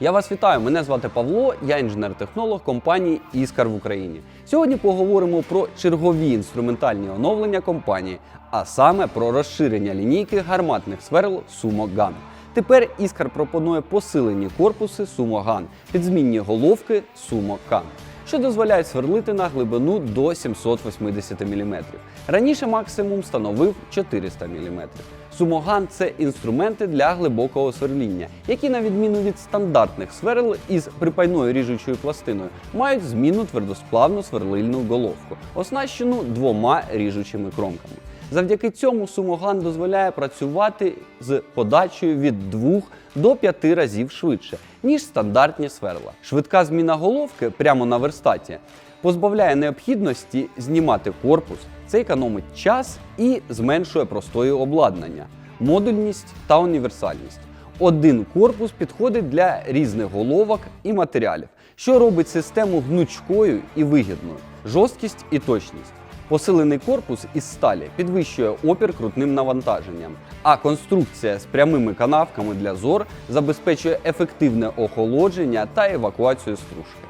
Я вас вітаю. Мене звати Павло, я інженер-технолог компанії Іскар в Україні. Сьогодні поговоримо про чергові інструментальні оновлення компанії, а саме про розширення лінійки гарматних сверл Sumo Gun. Тепер Іскар пропонує посилені корпуси Sumo Gun, підзмінні головки Sumo Can, що дозволяють сверлити на глибину до 780 мм. Раніше максимум становив 400 мм. Сумоган це інструменти для глибокого сверління, які, на відміну від стандартних сверл із припайною ріжучою пластиною, мають змінну твердосплавну сверлильну головку, оснащену двома ріжучими кромками. Завдяки цьому сумоган дозволяє працювати з подачею від 2 до 5 разів швидше, ніж стандартні сверла. Швидка зміна головки прямо на верстаті позбавляє необхідності знімати корпус, це економить час і зменшує простої обладнання, модульність та універсальність. Один корпус підходить для різних головок і матеріалів, що робить систему гнучкою і вигідною, жорсткість і точність. Посилений корпус із сталі підвищує опір крутним навантаженням, а конструкція з прямими канавками для зор забезпечує ефективне охолодження та евакуацію стружки.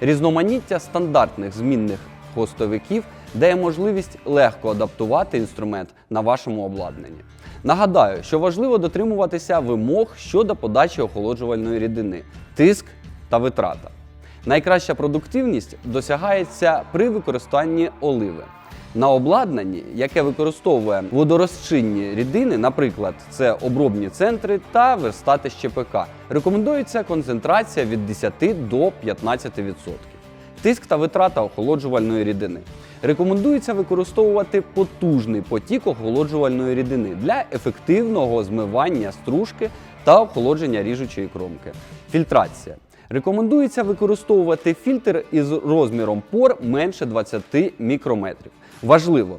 Різноманіття стандартних змінних хвостовиків дає можливість легко адаптувати інструмент на вашому обладнанні. Нагадаю, що важливо дотримуватися вимог щодо подачі охолоджувальної рідини, тиск та витрата. Найкраща продуктивність досягається при використанні оливи. На обладнанні, яке використовує водорозчинні рідини, наприклад, це обробні центри та верстати з ЧПК, рекомендується концентрація від 10 до 15%. Тиск та витрата охолоджувальної рідини. Рекомендується використовувати потужний потік охолоджувальної рідини для ефективного змивання стружки та охолодження ріжучої кромки. Фільтрація. Рекомендується використовувати фільтр із розміром пор менше 20 мікрометрів. Важливо,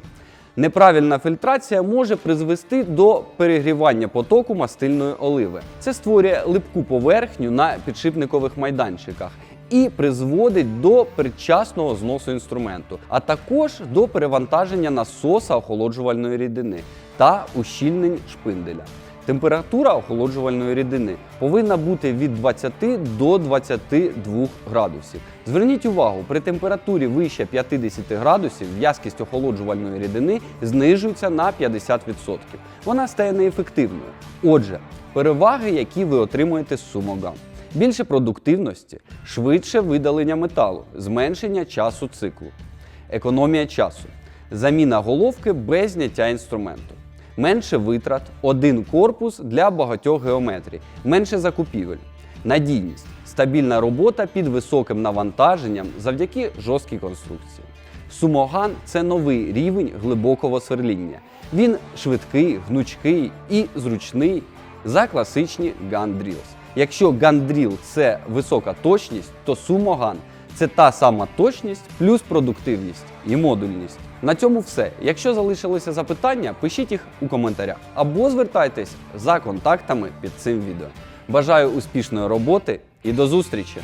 неправильна фільтрація може призвести до перегрівання потоку мастильної оливи. Це створює липку поверхню на підшипникових майданчиках і призводить до передчасного зносу інструменту, а також до перевантаження насоса охолоджувальної рідини та ущільнень шпинделя. Температура охолоджувальної рідини повинна бути від 20 до 22 градусів. Зверніть увагу, при температурі вище 50 градусів в'язкість охолоджувальної рідини знижується на 50%. Вона стає неефективною. Отже, переваги, які ви отримуєте з сумогам. Більше продуктивності, швидше видалення металу, зменшення часу циклу, економія часу, заміна головки без зняття інструменту менше витрат, один корпус для багатьох геометрій, менше закупівель, надійність, стабільна робота під високим навантаженням завдяки жорсткій конструкції. Сумоган це новий рівень глибокого сверління. Він швидкий, гнучкий і зручний за класичні гандрілс. Якщо гандріл це висока точність, то сумоган це та сама точність плюс продуктивність і модульність. На цьому все. Якщо залишилися запитання, пишіть їх у коментарях або звертайтесь за контактами під цим відео. Бажаю успішної роботи і до зустрічі!